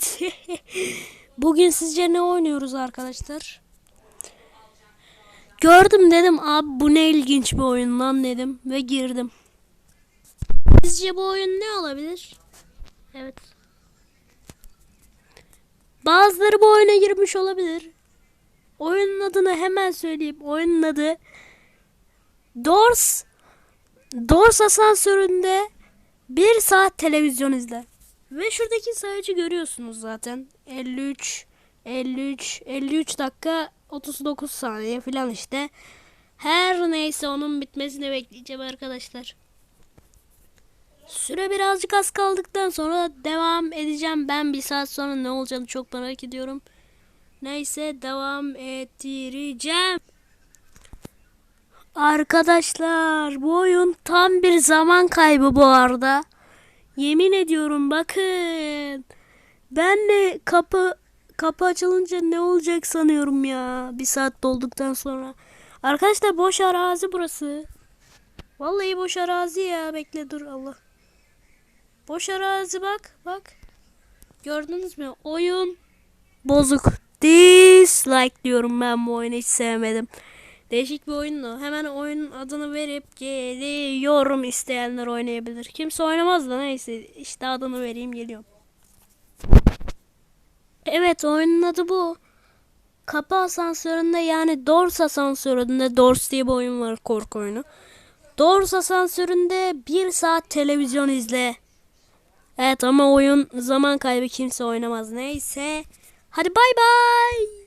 Evet. Bugün sizce ne oynuyoruz arkadaşlar? Gördüm dedim abi bu ne ilginç bir oyun lan dedim ve girdim. Sizce bu oyun ne olabilir? Evet. Bazıları bu oyuna girmiş olabilir. Oyunun adını hemen söyleyeyim. Oyunun adı Doors Doors asansöründe bir saat televizyon izle. Ve şuradaki sayacı görüyorsunuz zaten. 53, 53, 53 dakika 39 saniye falan işte. Her neyse onun bitmesini bekleyeceğim arkadaşlar. Süre birazcık az kaldıktan sonra devam edeceğim. Ben bir saat sonra ne olacağını çok merak ediyorum. Neyse devam ettireceğim. Arkadaşlar bu oyun tam bir zaman kaybı bu arada. Yemin ediyorum bakın. Ben de kapı kapı açılınca ne olacak sanıyorum ya. Bir saat dolduktan sonra. Arkadaşlar boş arazi burası. Vallahi boş arazi ya. Bekle dur Allah. Boş arazi bak bak. Gördünüz mü? Oyun bozuk. Dislike diyorum ben bu oyunu hiç sevmedim. Değişik bir oyundu. Hemen oyunun adını verip geliyorum isteyenler oynayabilir. Kimse oynamaz da neyse işte adını vereyim geliyorum. Evet oyunun adı bu. Kapı asansöründe yani Doors asansöründe Doors diye bir oyun var korku oyunu. Doors asansöründe bir saat televizyon izle. Evet ama oyun zaman kaybı kimse oynamaz. Neyse. Hadi bay bay.